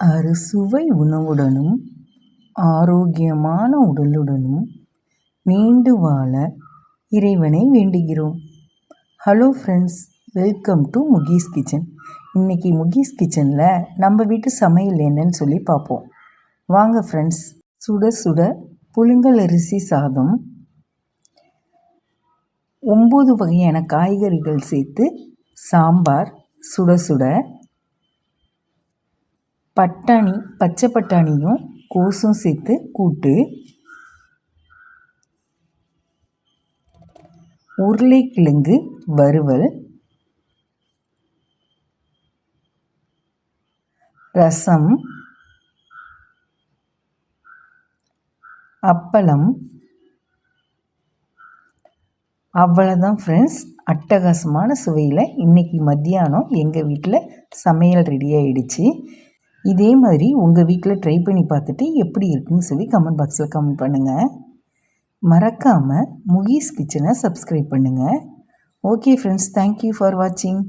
அறுசுவை உணவுடனும் ஆரோக்கியமான உடலுடனும் நீண்டு வாழ இறைவனை வேண்டுகிறோம். Hello friends welcome to Mukees kitchen இன்றைக்கி முகீஸ் கிச்சனில் நம்ம வீட்டு சமையல் என்னன்னு சொல்லி பார்ப்போம். வாங்க ஃப்ரெண்ட்ஸ் சுட சுட புழுங்கல் அரிசி சாதம் ஒம்பது வகையான காய்கறிகள் சேர்த்து சாம்பார் சுட சுட பட்டாணி பச்சை பட்டாணியும் கோஸும் சேர்த்து கூட்டு உருளைக்கிழங்கு வறுவல் ரசம் அப்பளம். அவ்வளோதான் ஃப்ரெண்ட்ஸ் அட்டகாசமான சுவையில் இன்றைக்கி மத்தியானம் எங்கள் வீட்டில் சமையல் ரெடி ஆகிடுச்சு இதே மாதிரி உங்கள் வீட்டில் ட்ரை பண்ணி பார்த்துட்டு எப்படி இருக்குன்னு சொல்லி கமெண்ட் பாக்ஸில் கமெண்ட் பண்ணுங்கள் மறக்காமல் முகீஸ் கிச்சனை சப்ஸ்கிரைப் பண்ணுங்கள் ஓகே ஃப்ரெண்ட்ஸ் தேங்க்யூ ஃபார் வாட்சிங்